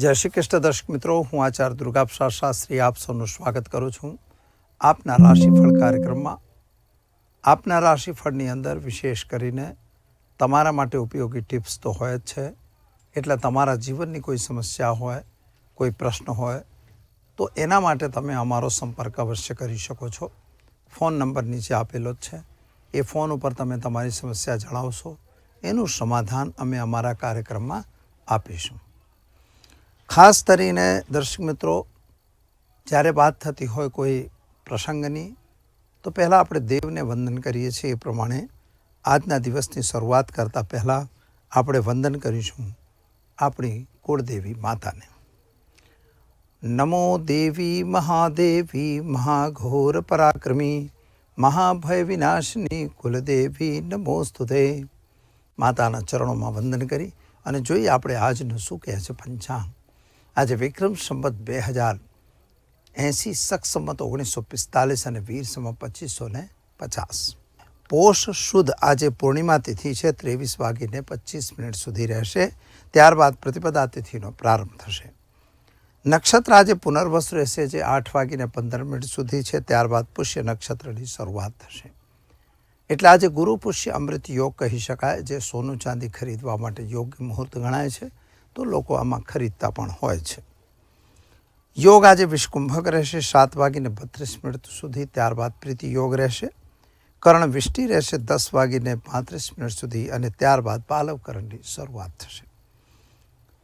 જય શ્રી કૃષ્ણ દર્શક મિત્રો, હું આચાર્ય દુર્ગાપ્રસાદ શાસ્ત્રી, આપ સૌનું સ્વાગત કરું છું. આપના રાશિફળ કાર્યક્રમમાં, આપના રાશિફળની અંદર વિશેષ કરીને તમારા માટે ઉપયોગી ટિપ્સ તો હોય જ છે. એટલે તમારા જીવનની કોઈ સમસ્યા હોય, કોઈ પ્રશ્ન હોય, તો એના માટે તમે અમારો સંપર્ક અવશ્ય કરી શકો છો. ફોન નંબર નીચે આપેલો જ છે. એ ફોન ઉપર તમે તમારી સમસ્યા જણાવશો. એનું સમાધાન અમે અમારા કાર્યક્રમમાં આપીશું. ખાસ કરીને દર્શક મિત્રો, જ્યારે વાત થતી હોય કોઈ પ્રસંગની, તો પહેલાં આપણે દેવને વંદન કરીએ છીએ એ પ્રમાણે આજના દિવસની શરૂઆત કરતાં પહેલાં આપણે વંદન કરીશું આપણી કુળદેવી માતાને. નમો દેવી મહાદેવી, મહાઘોર પરાક્રમી, મહાભય વિનાશની કુલદેવી, નમોસ્તુતે. માતાના ચરણોમાં વંદન કરી અને જોઈએ આપણે આજનું શું કહે છે પંચાંગ. આજે વિક્રમ સંવત બે હજાર એંસી સખ સંમત ઓગણીસો પિસ્તાલીસ અને વીર સંમત પચીસો ને પચાસ. પોષ શુદ્ધ આજે પૂર્ણિમા તિથિ છે, ત્રેવીસ વાગીને પચીસ મિનિટ સુધી રહેશે. ત્યારબાદ પ્રતિપદા તિથિનો પ્રારંભ થશે. નક્ષત્ર આજે પુનર્વસ રહેશે જે આઠ વાગીને પંદર મિનિટ સુધી છે, ત્યારબાદ પુષ્ય નક્ષત્રની શરૂઆત થશે. એટલે આજે ગુરુ પુષ્ય અમૃત યોગ કહી શકાય, જે સોનું ચાંદી ખરીદવા માટે યોગ્ય મુહૂર્ત ગણાય છે. તો લોકો આમાં ખરીદતા પણ હોય છે. યોગ આજે વિષ્કુંભક રહેશે, સાત વાગીને બત્રીસ મિનિટ સુધી, ત્યારબાદ પ્રીતિ યોગ રહેશે, કર્ણ વિષ્ટિ રહેશે દસ વાગીને પાંત્રીસ મિનિટ સુધી અને ત્યારબાદ પાલવકરણની શરૂઆત થશે.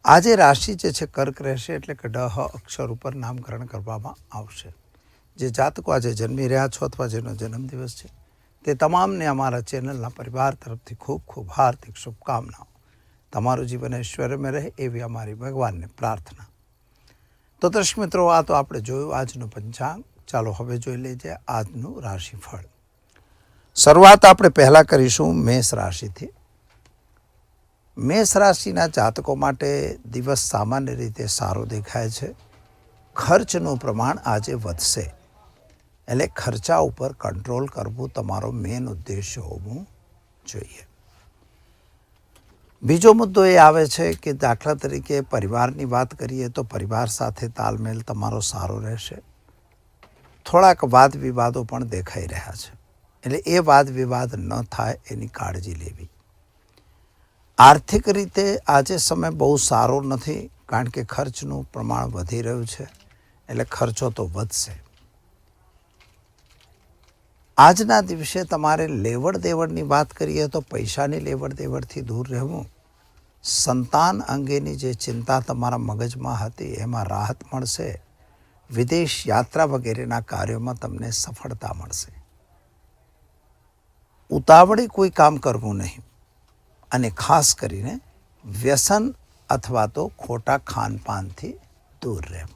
આજે રાશિ જે છે કર્ક રહેશે એટલે કે ડહ અક્ષર ઉપર નામકરણ કરવામાં આવશે. જે જાતકો આજે જન્મી રહ્યા છો અથવા જેનો જન્મદિવસ છે, તે તમામને અમારા ચેનલના પરિવાર તરફથી ખૂબ ખૂબ હાર્દિક શુભકામનાઓ. તમારું જીવન ઐશ્વર્યમાં રહે એવી અમારી ભગવાનને પ્રાર્થના. તો દર્શક મિત્રો, આ તો આપણે જોયું આજનું પંચાંગ. ચાલો હવે જોઈ લઈએ આજનું રાશિફળ. શરૂઆત આપણે પહેલાં કરીશું મેષ રાશિથી. મેષ રાશિના જાતકો માટે દિવસ સામાન્ય રીતે સારો દેખાય છે. ખર્ચનું પ્રમાણ આજે વધશે. એટલે ખર્ચા ઉપર કંટ્રોલ કરવું તમારો મેન ઉદ્દેશ્ય હોવું જોઈએ. બીજો મુદ્દો એ આવે છે કે દાખલા તરીકે પરિવારની વાત કરીએ તો પરિવાર સાથે તાલમેલ તમારો સારો રહેશે. થોડાક વાદ વિવાદો પણ દેખાઈ રહ્યા છે. એટલે એ વાદ વિવાદ ન થાય એની કાળજી લેવી. આર્થિક રીતે આજે સમય બહુ સારો નથી કારણ કે ખર્ચનું પ્રમાણ વધી રહ્યું છે. એટલે ખર્ચો તો વધશે. આજના દિવસે તમારે લેવડ દેવડની વાત કરીએ તો પૈસાની લેવડ દેવડથી દૂર રહેવું, સંતાન અંગેની જે ચિંતા તમારા મગજમાં હતી એમાં રાહત મળશે, વિદેશ યાત્રા વગેરેના કાર્યોમાં તમને સફળતા મળશે. ઉતાવળે કોઈ કામ કરવું નહીં અને ખાસ કરીને વ્યસન અથવા તો ખોટા ખાનપાનથી દૂર રહેવું.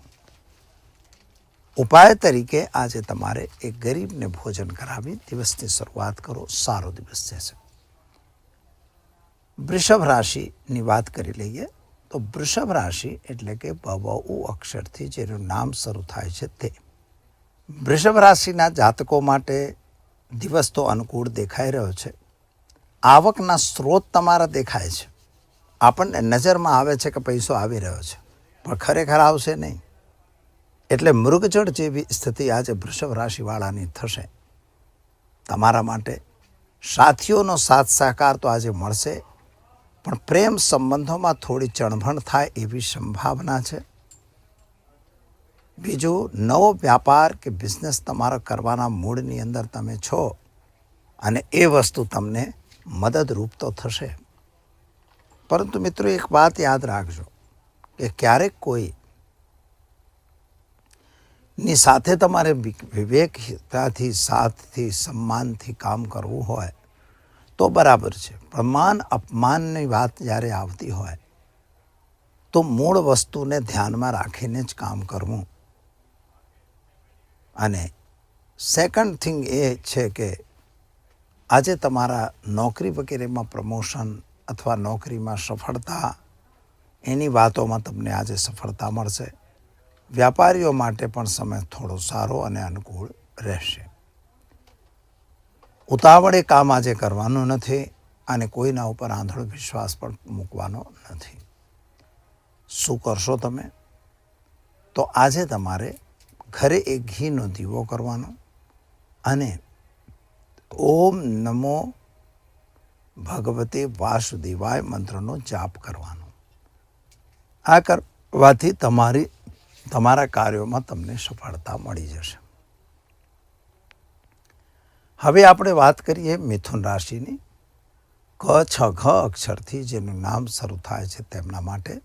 ઉપાય તરીકે આજે તમારે એક ગરીબને ભોજન કરાવી દિવસની શરૂઆત કરો, સારો દિવસ જશે. વૃષભ રાશિની વાત કરી લઈએ તો વૃષભ રાશિ એટલે કે બબઉ અક્ષરથી જેનું નામ શરૂ થાય છે તે. વૃષભ રાશિના જાતકો માટે દિવસ તો અનુકૂળ દેખાઈ રહ્યો છે. આવકના સ્ત્રોત તમારા દેખાય છે. આપણને નજરમાં આવે છે કે પૈસો આવી રહ્યો છે. પણ ખરેખર આવશે નહીં. એટલે મૃગજળ જેવી સ્થિતિ આજે વૃષભ રાશિવાળાની થશે. તમારા માટે સાથીઓનો સાથ સહકાર તો આજે મળશે, પણ પ્રેમ સંબંધોમાં થોડી ચણભણ થાય એવી સંભાવના છે. બીજું, નવો વ્યાપાર કે બિઝનેસ તમારા કરવાના મૂડની અંદર તમે છો અને એ વસ્તુ તમને મદદરૂપ તો થશે. પરંતુ મિત્રો એક વાત યાદ રાખજો કે ક્યારેક કોઈ ની સાથે તમારે વિવેકતાથી, સાથથી, સન્માનથી કામ કરવું હોય, તો બરાબર છે. પણ માન અપમાનની વાત જ્યારે આવતી હોય, તો મૂળ વસ્તુને ધ્યાનમાં રાખીને જ કામ કરવું. અને સેકન્ડ થિંગ એ છે કે, આજે તમારા નોકરી વગેરેમાં પ્રમોશન અથવા નોકરીમાં સફળતા, એની વાતોમાં તમને આજે સફળતા મળશે. વ્યાપારીઓ માટે પણ સમય થોડો સારો અને અનુકૂળ રહેશે. ઉતાવળે કામ આજે કરવાનું નથી અને કોઈના ઉપર આંધળો વિશ્વાસ પણ મૂકવાનો નથી. શું કરશો તમે? તો આજે તમારે ઘરે એક ઘીનો દીવો કરવાનો અને ઓમ નમો ભગવતે વાસુદેવાય મંત્રનો જાપ કરવાનો. આ કરવાથી તમારી તમારા કાર્યોમાં તમને સફળતા મળી જશે. હવે આપણે વાત કરીએ મિથુન રાશિની. ક, છ, ઘ અક્ષરથી જેનું નામ શરૂ થાય છે તેમના માટે.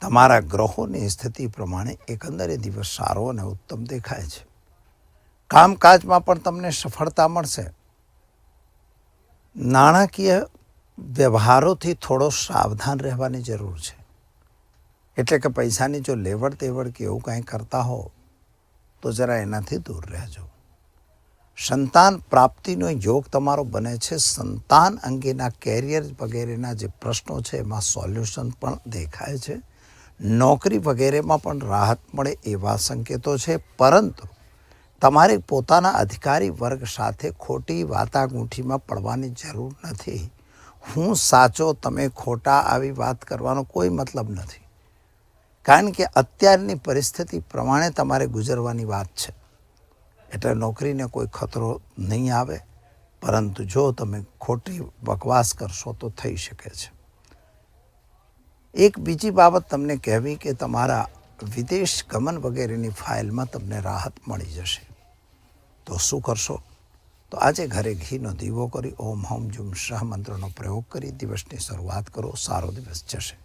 તમારા ગ્રહોની સ્થિતિ પ્રમાણે એકંદરે દિવસ સારો અને ઉત્તમ દેખાય છે. કામકાજમાં પણ તમને સફળતા મળશે. નાણાકીય વ્યવહારોથી થોડો સાવધાન રહેવાની જરૂર છે. એટલે કે પૈસાની જો લેવડ દેવડ કે એવું કાંઈ કરતા હો, તો જરા એનાથી દૂર રહેજો. સંતાન પ્રાપ્તિનો યોગ તમારો બને છે. સંતાન અંગેના કેરિયર વગેરેના જે પ્રશ્નો છે, એમાં સોલ્યુશન પણ દેખાય છે. નોકરી વગેરેમાં પણ રાહત મળે એવા સંકેતો છે. પરંતુ તમારે પોતાના અધિકારી વર્ગ સાથે ખોટી વાતાગૂંઠીમાં પડવાની જરૂર નથી. હું સાચો, તમે ખોટા આવી વાત કરવાનો કોઈ મતલબ નથી. કારણ કે અત્યારની પરિસ્થિતિ પ્રમાણે તમારે ગુજરવાની વાત છે. એટલે નોકરીને કોઈ ખતરો નહીં આવે, પરંતુ જો તમે ખોટી બકવાસ કરશો તો થઈ શકે છે. એક બીજી બાબત તમને કહેવી કે તમારા વિદેશ ગમન વગેરેની ફાઇલમાં તમને રાહત મળી જશે. તો શું કરશો? તો આજે ઘરે ઘીનો દીવો કરી, ઓમ હોમ જુમ શાહ મંત્રનો પ્રયોગ કરી, દિવસની શરૂઆત કરો, સારો દિવસ જશે.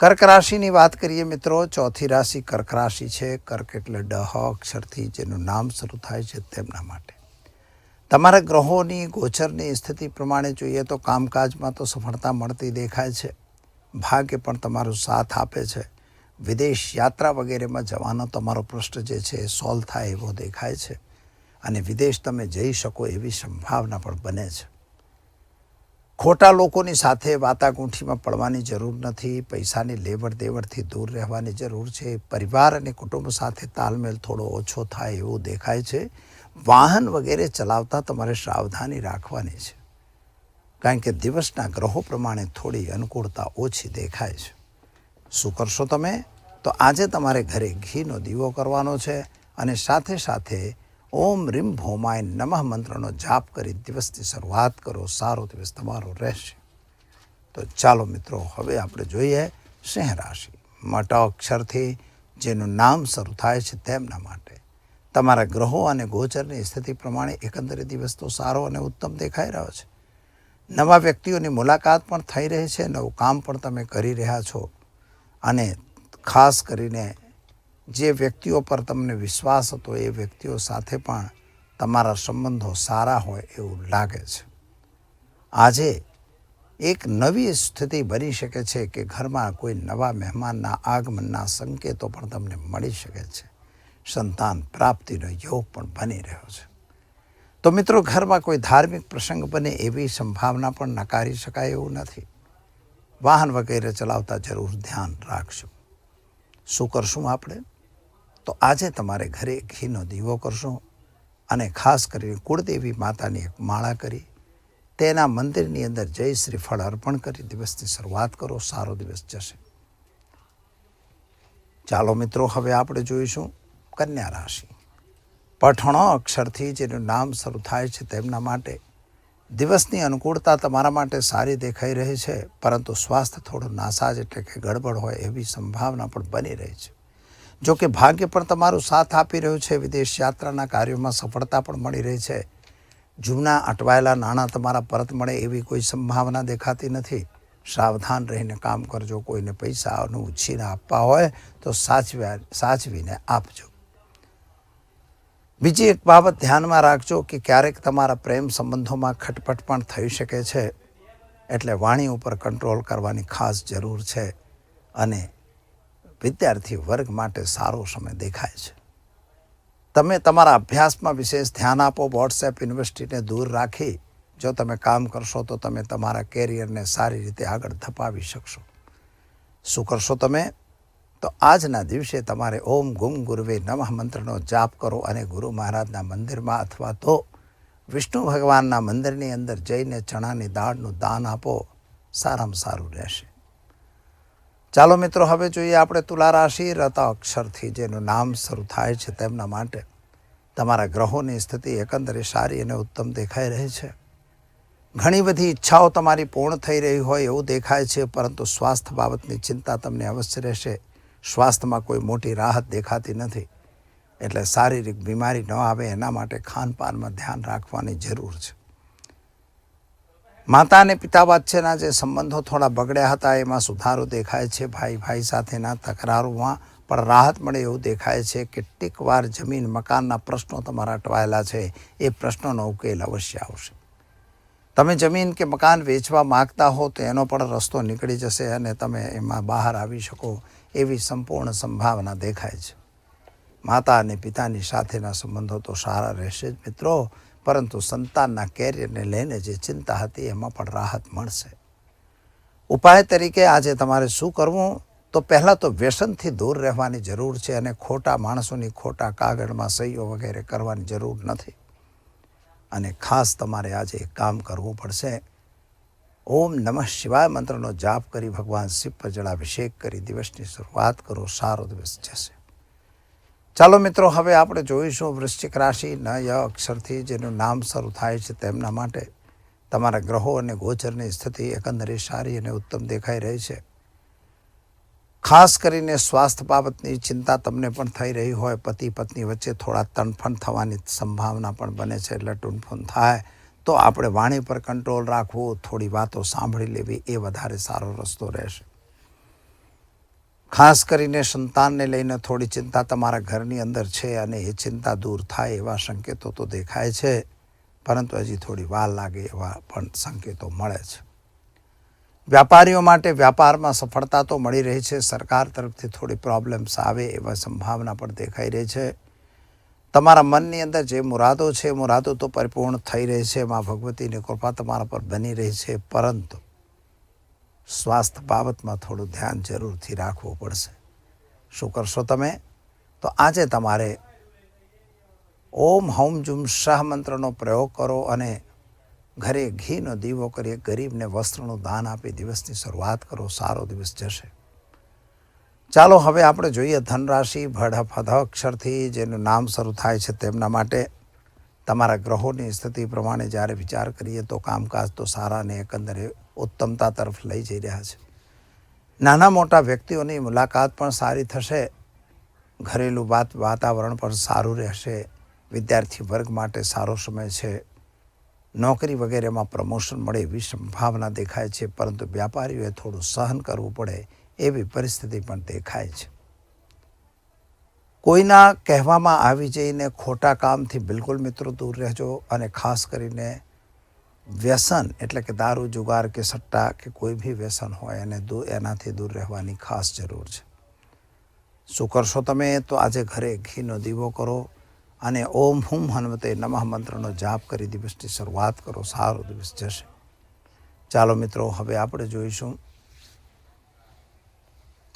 કર્ક રાશિની વાત કરીએ મિત્રો, ચોથી રાશિ કર્ક રાશિ છે. કર્ક એટલે ડહ અક્ષરથી જેનું નામ શરૂ થાય છે તેમના માટે. તમારા ગ્રહોની, ગોચરની સ્થિતિ પ્રમાણે જોઈએ તો કામકાજમાં તો સફળતા મળતી દેખાય છે. ભાગ્ય પણ તમારો સાથ આપે છે. વિદેશ યાત્રા વગેરેમાં જવાનો તમારો પ્રશ્ન જે છે એ સોલ્વ થાય એવો દેખાય છે. અને વિદેશ તમે જઈ શકો એવી સંભાવના પણ બને છે. ખોટા લોકોની સાથે વાતાગૂંઠીમાં પડવાની જરૂર નથી, પૈસાની લેવડ દેવડથી દૂર રહેવાની જરૂર છે. પરિવાર અને કુટુંબ સાથે તાલમેલ થોડો ઓછો થાય એવું દેખાય છે. વાહન વગેરે ચલાવતા તમારે સાવધાની રાખવાની છે. કારણ કે દિવસના ગ્રહો પ્રમાણે થોડી અનુકૂળતા ઓછી દેખાય છે. શું કરશો તમે? તો આજે તમારે ઘરે ઘીનો દીવો કરવાનો છે અને સાથે સાથે ઓમ રીમ ભૌમાય નમઃ મંત્રનો જાપ કરી દિવસની શરૂઆત કરો, સારો દિવસ તમારો રહેશે. તો ચાલો મિત્રો, હવે આપણે જોઈએ સિંહ રાશિ. મટ અક્ષરથી જેનું નામ શરૂ થાય છે તેમના માટે. તમારા ગ્રહો અને ગોચરની સ્થિતિ પ્રમાણે એકંદરે દિવસ તો સારો અને ઉત્તમ દેખાઈ રહ્યો છે. નવા વ્યક્તિઓની મુલાકાત પણ થઈ રહી છે, નવું કામ પણ તમે કરી રહ્યા છો. અને ખાસ કરીને જે વ્યક્તિઓ પર તમને વિશ્વાસ હતો, એ વ્યક્તિઓ સાથે પણ તમારા સંબંધો સારા હોય એવું લાગે છે. આજે એક નવી સ્થિતિ બની શકે છે કે ઘરમાં કોઈ નવા મહેમાનના આગમનના સંકેતો પણ તમને મળી શકે છે. સંતાન પ્રાપ્તિનો યોગ પણ બની રહ્યો છે. તો મિત્રો, ઘરમાં કોઈ ધાર્મિક પ્રસંગ બને એવી સંભાવના પણ નકારી શકાય એવું નથી. વાહન વગેરે ચલાવતા જરૂર ધ્યાન રાખશું શું કરશું આપણે? તો આજે તમારે ઘરે ઘીનો દીવો કરશો અને ખાસ કરીને કુળદેવી માતાની એક માળા કરી, તેના મંદિરની અંદર જય શ્રીફળ અર્પણ કરી, દિવસની શરૂઆત કરો, સારો દિવસ જશે. ચાલો મિત્રો, હવે આપણે જોઈશું કન્યા રાશિ. પઠણો અક્ષરથી જેનું નામ શરૂ થાય છે તેમના માટે. દિવસની અનુકૂળતા તમારા માટે સારી દેખાઈ રહી છે, પરંતુ સ્વાસ્થ્ય થોડું નાસાજ એટલે કે ગડબડ હોય એવી સંભાવના પણ બની રહી છે. જો કે ભાગ્ય પણ તમારું સાથ આપી રહ્યું છે. વિદેશ યાત્રાના કાર્યોમાં સફળતા પણ મળી રહી છે. જૂના અટવાયેલા નાણાં તમારા પરત મળે એવી કોઈ સંભાવના દેખાતી નથી. સાવધાન રહીને કામ કરજો. કોઈને પૈસાનું ઉછીને આપવા હોય તો સાચવ્યા, સાચવીને આપજો. બીજી એક બાબત ધ્યાનમાં રાખજો કે ક્યારેક તમારા પ્રેમ સંબંધોમાં ખટપટ પણ થઈ શકે છે. એટલે વાણી ઉપર કંટ્રોલ કરવાની ખાસ જરૂર છે. અને વિદ્યાર્થી વર્ગ માટે સારો સમય દેખાય છે. તમે તમારા અભ્યાસમાં વિશેષ ધ્યાન આપો વોટ્સએપ યુનિવર્સિટીને દૂર રાખી, જો તમે કામ કરશો તો તમે તમારા કેરિયરને સારી રીતે આગળ ધપાવી શકશો. શું કરશો તમે? તો આજના દિવસે તમારે ઓમ ગુમ ગુરુવે નમઃ મંત્રનો જાપ કરો અને ગુરુ મહારાજના મંદિરમાં અથવા તો વિષ્ણુ ભગવાનના મંદિરની અંદર જઈને ચણાની દાળનું દાન આપો. સારામાં સારું રહેશે. ચાલો મિત્રો, હવે જોઈએ આપણે તુલા રાશિ રતા અક્ષરથી જેનું નામ શરૂ થાય છે તેમના માટે. તમારા ગ્રહોની સ્થિતિ એકંદરે સારી અને ઉત્તમ દેખાઈ રહી છે. ઘણી બધી ઈચ્છાઓ તમારી પૂર્ણ થઈ રહી હોય એવું દેખાય છે, પરંતુ સ્વાસ્થ્ય બાબતની ચિંતા તમને અવશ્ય રહેશે. સ્વાસ્થ્યમાં કોઈ મોટી રાહત દેખાતી નથી. એટલે શારીરિક બીમારી ન આવે એના માટે ખાનપાનમાં ધ્યાન રાખવાની જરૂર છે. માતા અને પિતા વચ્ચેના જે સંબંધો થોડા બગડ્યા હતા, એમાં સુધારો દેખાય છે. ભાઈ ભાઈ સાથેના તકરારોમાં પણ રાહત મળે એવું દેખાય છે. કેટલીક વાર જમીન, મકાનના પ્રશ્નો તમારા અટવાયેલા છે. એ પ્રશ્નોનો ઉકેલ અવશ્ય આવશે. તમે જમીન કે મકાન વેચવા માગતા હો તો એનો પણ રસ્તો નીકળી જશે અને તમે એમાં બહાર આવી શકો એવી સંપૂર્ણ સંભાવના દેખાય છે. માતા અને પિતાની સાથેના સંબંધો તો સારા રહેશે જ. મિત્રો પરંતુ સંતાનના કેરિયરને લઈને જે ચિંતા હતી એમાં પણ રાહત મળશે. ઉપાય તરીકે આજે તમારે શું કરવું? તો પહેલાં તો વ્યસનથી દૂર રહેવાની જરૂર છે અને ખોટા માણસોની ખોટા કાગળમાં સહીઓ વગેરે કરવાની જરૂર નથી. અને ખાસ તમારે આજે એક કામ કરવું પડશે. ઓમ નમઃ શિવાય મંત્રનો જાપ કરી ભગવાન શિવ પર જળાભિષેક કરી દિવસની શરૂઆત કરો, સારો દિવસ જશે. ચાલો મિત્રો, હવે આપણે જોઈશું વૃશ્ચિક રાશિ ન ય અક્ષરથી જેનું નામ શરૂ થાય છે તેમના માટે. તમારા ગ્રહો અને ગોચરની સ્થિતિ એકંદરે સારી અને ઉત્તમ દેખાઈ રહી છે. ખાસ કરીને સ્વાસ્થ્ય બાબતની ચિંતા તમને પણ થઈ રહી હોય. પતિ, પત્ની વચ્ચે થોડા તણફણ થવાની સંભાવના પણ બને છે. એટલે ટૂનફૂન થાય તો આપણે વાણી પર કંટ્રોલ રાખવું, થોડી વાતો સાંભળી લેવી એ વધારે સારો રસ્તો રહેશે. ખાસ કરીને સંતાનને લઈને થોડી ચિંતા તમારા ઘરની અંદર છે અને એ ચિંતા દૂર થાય એવા સંકેતો તો દેખાય છે, પરંતુ હજી થોડી વાર લાગે એવા પણ સંકેતો મળે છે. વ્યાપારીઓ માટે વ્યાપારમાં સફળતા તો મળી રહી છે, સરકાર તરફથી થોડી પ્રોબ્લેમ્સ આવે એવા સંભાવના પણ દેખાઈ રહી છે. તમારા મનની અંદર જે મુરાદો છે, મુરાદો તો પરિપૂર્ણ થઈ રહી છે એમાં ભગવતીની કૃપા તમારા પર બની રહી છે, પરંતુ સ્વાસ્થ્ય બાબતમાં થોડું ધ્યાન જરૂરથી રાખવું પડશે. શું કરશો તમે? તો આજે તમારે ઓમ હોમ જુમ શાહ મંત્રનો પ્રયોગ કરો અને ઘરે ઘીનો દીવો કરી ગરીબને વસ્ત્રનું દાન આપી દિવસની શરૂઆત કરો, સારો દિવસ જશે. ચાલો હવે આપણે જોઈએ ધનરાશિ ભડ ફધ અક્ષરથી જેનું નામ શરૂ થાય છે તેમના માટે. તમારા ગ્રહોની સ્થિતિ પ્રમાણે જ્યારે વિચાર કરીએ તો કામકાજ તો સારા અને એકંદરે ઉત્તમતા તરફ લઈ જઈ રહ્યા છે. નાના મોટા વ્યક્તિઓની મુલાકાત પણ સારી થશે. ઘરેલું વાત, વાતાવરણ પણ સારું રહેશે. વિદ્યાર્થી વર્ગ માટે સારો સમય છે. નોકરી વગેરેમાં પ્રમોશન મળે એવી સંભાવના દેખાય છે, પરંતુ વ્યાપારીઓએ થોડું સહન કરવું પડે એવી પરિસ્થિતિ પણ દેખાય છે. કોઈના કહેવામાં આવી જઈને ખોટા કામથી બિલકુલ મિત્રો દૂર રહેજો અને ખાસ કરીને વ્યસન, એટલે કે દારૂ, જુગાર કે સટ્ટા કે કોઈ બી વ્યસન હોય, એને દૂર એનાથી દૂર રહેવાની ખાસ જરૂર છે. શું કરશો તમે? તો આજે ઘરે ઘીનો દીવો કરો અને ઓમ હુમ હનુમતે નમઃ મંત્રનો જાપ કરી દિવસની શરૂઆત કરો. સારો દિવસ જશે. ચાલો મિત્રો, હવે આપણે જોઈશું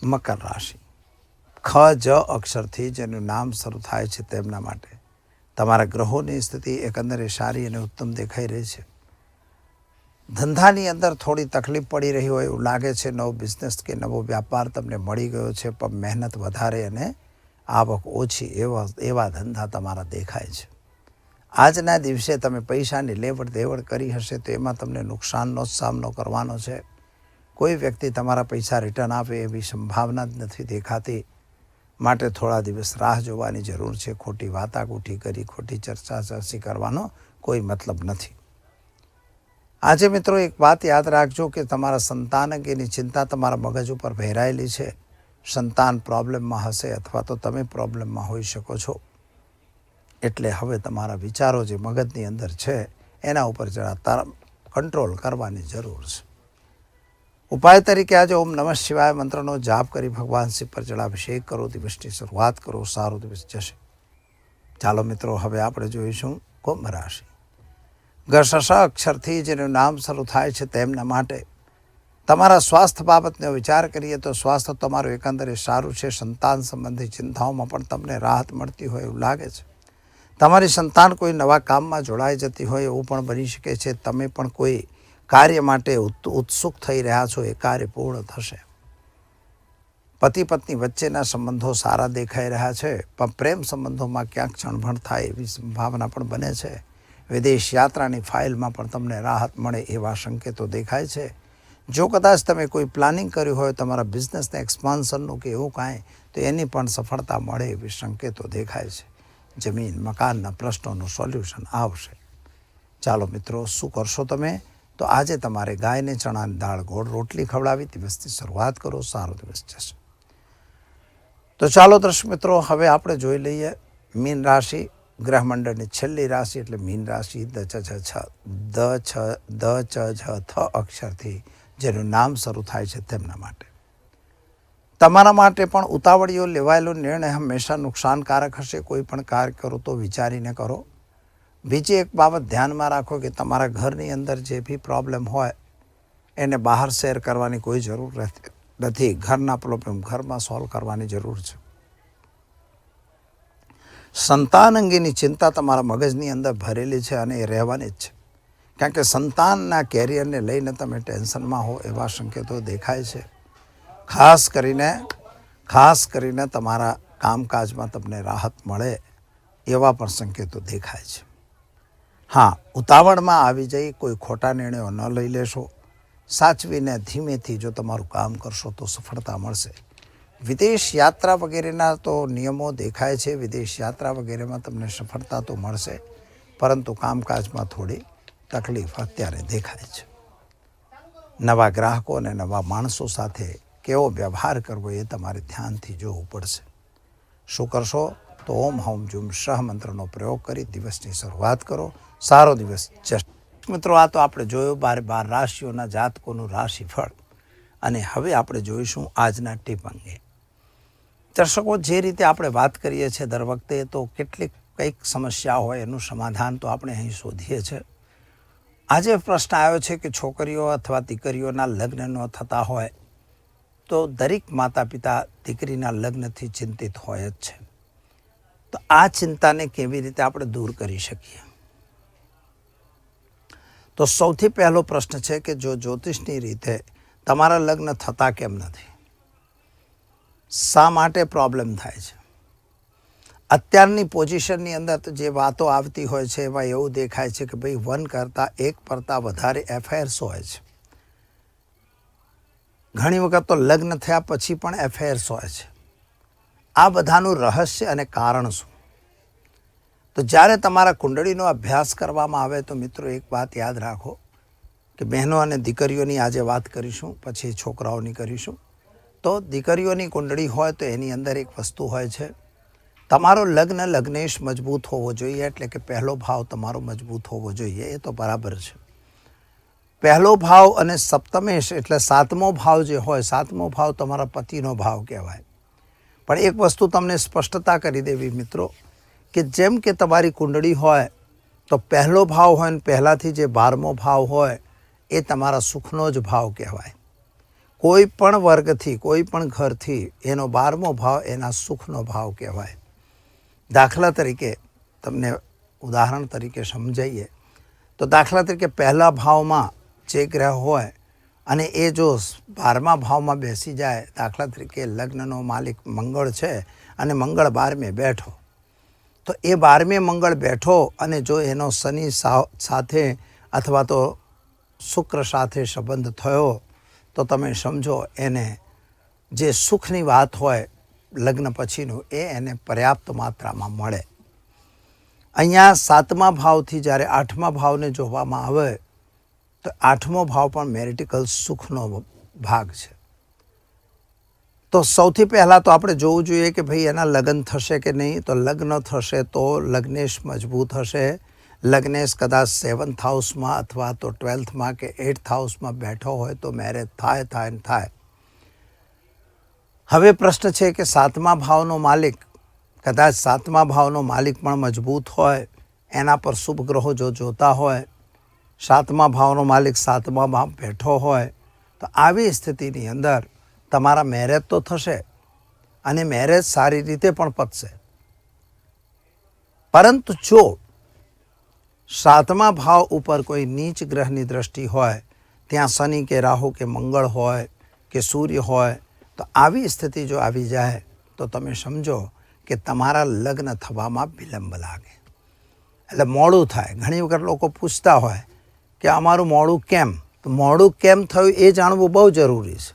મકર રાશિ. ખ, જ અક્ષરથી જેનું નામ શરૂ થાય છે તેમના માટે. તમારા ગ્રહોની સ્થિતિ એકંદરે સારી અને ઉત્તમ દેખાઈ રહી છે. ધંધાની અંદર થોડી તકલીફ પડી રહી હોય એવું લાગે છે, નવો બિઝનેસ કે નવો વ્યાપાર તમને મળી ગયો છે, પણ મહેનત વધારે અને આવક ઓછી એવા એવા ધંધા તમારા દેખાય છે. આજના દિવસે તમે પૈસાની લેવડ દેવડ કરી હશે તો એમાં તમને નુકસાનનો જ સામનો કરવાનો છે. કોઈ વ્યક્તિ તમારા પૈસા રિટર્ન આપે એવી સંભાવના જ નથી દેખાતી. માટે થોડા દિવસ રાહ જોવાની જરૂર છે, ખોટી વાતાકૂઠી કરી, ખોટી ચર્ચા ચર્ચી કરવાનો કોઈ મતલબ નથી. આજે મિત્રો એક વાત યાદ રાખજો કે તમારા સંતાન અંગેની ચિંતા તમારા મગજ ઉપર ભેરાયેલી છે. સંતાન પ્રોબ્લેમમાં હશે અથવા તો તમે પ્રોબ્લેમમાં હોઈ શકો છો. એટલે હવે તમારા વિચારો જે મગજની અંદર છે, એના ઉપર જરા તારા કંટ્રોલ કરવાની જરૂર છે. ઉપાય તરીકે આજે ઓમ નમઃ શિવાય મંત્રનો જાપ કરી ભગવાન શિવ પર જળાભિષેક કરો, દિવસની શરૂઆત કરો, સારો દિવસ જશે. ચાલો મિત્રો, હવે આપણે જોઈશું કુંભ રાશિ. ગશશ અક્ષરથી જેનું નામ શરૂ થાય છે તેમના માટે. તમારા સ્વાસ્થ્ય બાબતનો વિચાર કરીએ તો સ્વાસ્થ્ય તમારું એકંદરે સારું છે, સંતાન સંબંધી ચિંતાઓમાં પણ તમને રાહત મળતી હોય એવું લાગે છે. તમારી સંતાન કોઈ નવા કામમાં જોડાઈ જતી હોય એવું પણ બની શકે છે. તમે પણ કોઈ કાર્ય માટે ઉત્સુક થઈ રહ્યા છો એ કાર્ય પૂર્ણ થશે. પતિ પત્ની વચ્ચેના સંબંધો સારા દેખાઈ રહ્યા છે, પણ પ્રેમ સંબંધોમાં ક્યાંક ચણભણ થાય એવી સંભાવના પણ બને છે. વિદેશ યાત્રાની ફાઇલમાં પણ તમને રાહત મળે એવા સંકેતો દેખાય છે. જો કદાચ તમે કોઈ પ્લાનિંગ કર્યું હોય તમારા બિઝનેસને એક્સપાન્શનનું કે એવું કાંઈ, તો એની પણ સફળતા મળે એવી સંકેતો દેખાય છે. જમીન, મકાનના પ્રશ્નોનું સોલ્યુશન આવશે. ચાલો મિત્રો, શું કરશો તમે? તો આજે તમારે ગાયને, ચણાની દાળ, ગોળ, રોટલી ખવડાવી દિવસની શરૂઆત કરો. સારો દિવસ જશે. તો ચાલો દર્શક મિત્રો, હવે આપણે જોઈ લઈએ મીન રાશિ ગ્રહમંડળની છેલ્લી રાશિ એટલે મીન રાશિ, દ ચ છ છ, દ છ, દ ચ છ, થ અક્ષરથી જેનું નામ શરૂ થાય છે તેમના માટે. તમારા માટે પણ ઉતાવળીઓ લેવાયેલો નિર્ણય હંમેશા નુકસાનકારક હશે. કોઈ પણ કાર્ય કરો તો વિચારીને કરો. બીજી એક બાબત ધ્યાનમાં રાખો કે તમારા ઘરની અંદર જે બી પ્રોબ્લેમ હોય, એને બહાર શેર કરવાની કોઈ જરૂર નથી. ઘરના પ્રોબ્લેમ ઘરમાં સોલ્વ કરવાની જરૂર છે. સંતાન અંગેની ચિંતા તમારા મગજની અંદર ભરેલી છે અને એ રહેવાની જ છે. કારણ કે સંતાનના કેરિયરને લઈને તમે ટેન્શનમાં હો એવા સંકેતો દેખાય છે. ખાસ કરીને ખાસ કરીને તમારા કામકાજમાં તમને રાહત મળે એવા પણ સંકેતો દેખાય છે. હા, ઉતાવળમાં આવી જઈ કોઈ ખોટા નિર્ણયો ન લઈ લેશો. સાચવીને ધીમેથી જો તમારું કામ કરશો તો સફળતા મળશે. વિદેશ યાત્રા વગેરેના તો નિયમો દેખાય છે. વિદેશ યાત્રા વગેરેમાં તમને સફળતા તો મળશે. પરંતુ કામકાજમાં થોડી તકલીફ અત્યારે દેખાય છે. નવા ગ્રાહકો અને નવા માણસો સાથે કેવો વ્યવહાર કરવો એ તમારે ધ્યાનથી જોવું પડશે. શું કરશો? તો ઓમ હોમ જુમ શહ મંત્રનો પ્રયોગ કરી દિવસની શરૂઆત કરો. સારો દિવસ. જશે મિત્રો, આ તો આપણે જોયું બાર બાર રાશિઓના જાતકોનું રાશિફળ. અને હવે આપણે જોઈશું આજના ટીપ અંગે. દર્શકો, જે રીતે આપણે વાત કરીએ છીએ દર વખતે, તો કેટલીક કંઈક સમસ્યા હોય એનું સમાધાન તો આપણે અહીં શોધીએ છીએ. આજે પ્રશ્ન આવ્યો છે કે છોકરીઓ અથવા દીકરીઓના લગ્ન ન થતા હોય, તો દરેક માતા પિતા દીકરીના લગ્નથી ચિંતિત હોય જ છે. તો આ ચિંતાને કેવી રીતે આપણે દૂર કરી શકીએ? તો સૌથી પહેલો પ્રશ્ન છે કે જો જ્યોતિષની રીતે તમારા લગ્ન થતા કેમ નથી? શા માટે પ્રોબ્લેમ થાય છે? અત્યારની પોઝિશનની અંદર તો જે વાતો આવતી હોય છે, એમાં એવું દેખાય છે કે ભાઈ વન કરતાં એક કરતાં વધારે એફઆઈઆર્સ હોય છે. ઘણી વખત તો લગ્ન થયા પછી પણ એફઆઈઆર્સ હોય છે. આ બધાનું રહસ્ય અને કારણ શું? તો જ્યારે તમારા કુંડળીનો અભ્યાસ કરવામાં આવે તો મિત્રો એક વાત યાદ રાખો કે બહેનો અને દીકરીઓની આજે વાત કરીશું, પછી છોકરાઓની કરીશું. તો દીકરીઓની કુંડળી હોય તો એની અંદર એક વસ્તુ હોય છે. તમારો લગ્ન લગ્નેશ મજબૂત હોવો જોઈએ એટલે કે પહેલો ભાવ તમારો મજબૂત હોવો જોઈએ, એ તો બરાબર છે. પહેલો ભાવ અને સપ્તમેશ એટલે સાતમો ભાવ જે હોય, સાતમો ભાવ તમારા પતિનો ભાવ કહેવાય. પણ એક વસ્તુ તમને સ્પષ્ટતા કરી દેવી મિત્રો, કે જેમ કે તમારી કુંડળી હોય, તો પહેલો ભાવ હોય ને પહેલાંથી જે બારમો ભાવ હોય, એ તમારા સુખનો જ ભાવ કહેવાય. કોઈ પણ વર્ગથી, કોઈ પણ ઘરથી એનો બારમો ભાવ એના સુખનો ભાવ કહેવાય. દાખલા તરીકે તમને ઉદાહરણ તરીકે સમજાઈએ, તો દાખલા તરીકે પહેલા ભાવમાં જે ગ્રહ હોય અને એ જો બારમા ભાવમાં બેસી જાય, દાખલા તરીકે લગ્નનો માલિક મંગળ છે અને મંગળ બારમે બેઠો. તો એ બારમે મંગળ બેઠો અને જો એનો શનિ સાથે અથવા તો શુક્ર સાથે સંબંધ થયો તો તમે સમજો એને જે સુખની વાત હોય લગ્ન પછીનું, એ એને પર્યાપ્ત માત્રામાં મળે. અહીંયા સાતમા ભાવથી જ્યારે આઠમા ભાવને જોવામાં આવે, તો આઠમો ભાવ પણ મેરિટિકલ સુખનો ભાગ છે. તો સૌથી પહેલાં તો આપણે જોવું જોઈએ કે ભાઈ એના લગ્ન થશે કે નહીં? તો લગ્ન થશે તો લગ્નેશ મજબૂત હશે. લગ્નેશ કદાચ સેવન્થ હાઉસમાં અથવા તો ટ્વેલ્થમાં કે એઇટ્થ હાઉસમાં બેઠો હોય તો મેરેજ થાય થાય ને થાય. હવે પ્રશ્ન છે કે સાતમા ભાવનો માલિક, કદાચ સાતમા ભાવનો માલિક પણ મજબૂત હોય, એના પર શુભ ગ્રહો જો જોતા હોય, સાતમા ભાવનો માલિક સાતમા ભાવ બેઠો હોય, તો આવી સ્થિતિની અંદર તમારા મેરેજ તો થશે અને મેરેજ સારી રીતે પણ પતશે. પરંતુ જો સાતમા ભાવ ઉપર કોઈ નીચ ગ્રહની દ્રષ્ટિ હોય, ત્યાં શનિ કે રાહુ કે મંગળ હોય કે સૂર્ય હોય, તો આવી સ્થિતિ જો આવી જાય, તો તમે સમજો કે તમારા લગ્ન થવામાં વિલંબ લાગે. એટલે મોડું થાય. ઘણી વખત લોકો પૂછતા હોય કે અમારું મોડું કેમ? તો મોડું કેમ થયું એ જાણવું બહુ જરૂરી છે.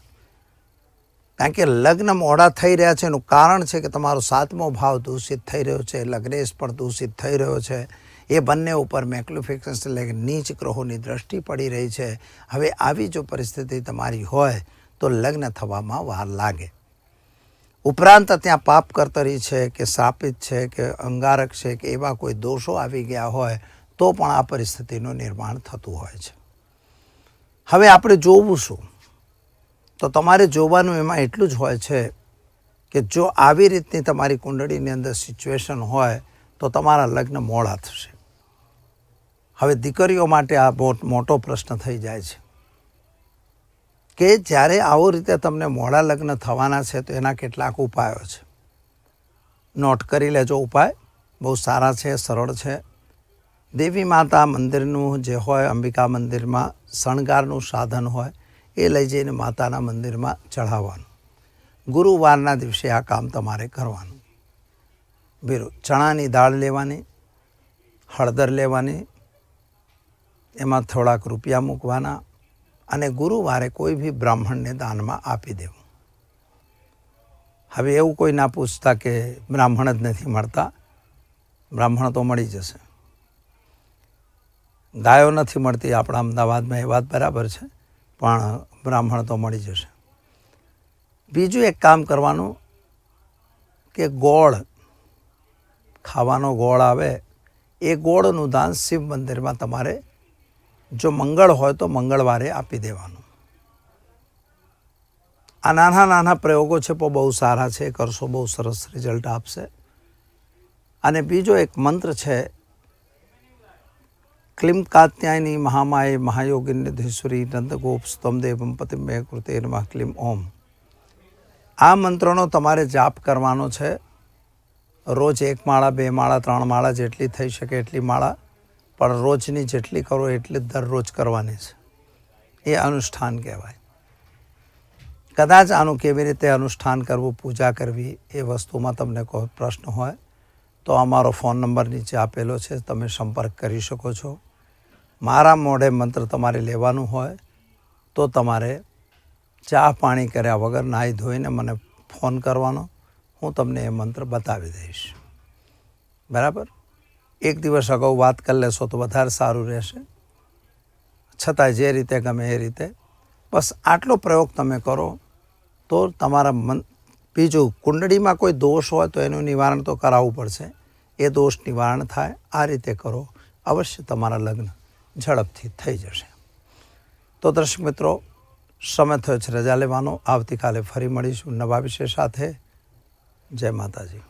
કારણ કે લગ્ન મોડા થઈ રહ્યા છે, એનું કારણ છે કે તમારો સાતમો ભાવ દૂષિત થઈ રહ્યો છે, લગ્નેશ પણ દૂષિત થઈ રહ્યો છે. એ બંને ઉપર મેક્લુફિક્સન્સ એટલે કે નીચ ગ્રહોની દ્રષ્ટિ પડી રહી છે. હવે આવી જો પરિસ્થિતિ તમારી હોય તો લગ્ન થવામાં વાર લાગે. ઉપરાંત ત્યાં પાપ કરતરી છે કે શાપિત છે કે અંગારક છે કે એવા કોઈ દોષો આવી ગયા હોય તો પણ આ પરિસ્થિતિનું નિર્માણ થતું હોય છે. હવે આપણે જોવું શું? તો તમારે જોવાનું એમાં એટલું જ હોય છે કે જો આવી રીતની તમારી કુંડળીની અંદર સિચ્યુએશન હોય તો તમારા લગ્ન મોડા થશે. હવે દીકરીઓ માટે આ મોટો પ્રશ્ન થઈ જાય છે. કે જ્યારે આવો રીતે તમને મોડા લગ્ન થવાના છે, તો એના કેટલાક ઉપાયો છે. નોટ કરી લેજો ઉપાય. બહુ સારા છે, સરળ છે. દેવી માતા મંદિરનું જે હોય, અંબિકા મંદિરમાં શણગારનું સાધન હોય, એ લઈ જઈને માતાના મંદિરમાં ચઢાવવાનું. ગુરુવારના દિવસે આ કામ તમારે કરવાનું. બીરું, ચણાની દાળ લેવાની, હળદર લેવાની એમાં થોડાક રૂપિયા મૂકવાના અને ગુરુવારે કોઈ બી બ્રાહ્મણને દાનમાં આપી દેવું. હવે એવું કોઈ ના પૂછતા કે બ્રાહ્મણ જ નથી મળતા, બ્રાહ્મણ તો મળી જશે. ગાયો નથી મળતી આપણા અમદાવાદમાં, એ વાત બરાબર છે, પણ બ્રાહ્મણ તો મળી જશે. બીજું એક કામ કરવાનું કે ગોળ, ખાવાનો ગોળ આવે, એ ગોળનું દાન શિવ મંદિરમાં તમારે જો મંગળ હોય તો મંગળવારે આપી દેવાનું. આ નાના નાના પ્રયોગો છે, પણ બહુ સારા છે, કરશો બહુ સરસ રિઝલ્ટ આપશે. અને બીજો એક મંત્ર છે ક્લિમ કાત્યાયની મહામાય મહાયોગી નિધેશ્વરી નંદગોપ સ્તમ દેવમ પતિમ કૃતે નમઃ ક્લિમ ઓમ. આ મંત્રનો તમારે જાપ કરવાનો છે. રોજ એક માળા, બે માળા, ત્રણ માળા જેટલી થઈ શકે એટલી માળા. પણ રોજની જેટલી કરો એટલી દરરોજ કરવાની છે. એ અનુષ્ઠાન કહેવાય. કદાચ આનું કેવી રીતે અનુષ્ઠાન કરવું, પૂજા કરવી એ વસ્તુમાં તમને કોઈ પ્રશ્ન હોય, તો અમારો ફોન નંબર નીચે આપેલો છે. તમે સંપર્ક કરી શકો છો. મારા મોઢે મંત્ર તમારે લેવાનું હોય, તો તમારે ચા પાણી કર્યા વગર નાહી ધોઈને મને ફોન કરવાનો. હું તમને એ મંત્ર બતાવી દઈશ. બરાબર? એક દિવસ અગાઉ વાત કરી લેશો તો વધારે સારું રહેશે. છતાંય જે રીતે ગમે એ રીતે. બસ આટલો પ્રયોગ તમે કરો તો તમારા મન બીજું કુંડળીમાં કોઈ દોષ હોય તો એનું નિવારણ તો કરાવવું પડશે. એ દોષ નિવારણ થાય, આ રીતે કરો. અવશ્ય તમારા લગ્ન ઝડપથી થઈ જશે. તો દર્શક મિત્રો, સમય થયો છે, રજા લેવાનો. આવતીકાલે ફરી મળીશું નવા વિષય સાથે. જય માતાજી.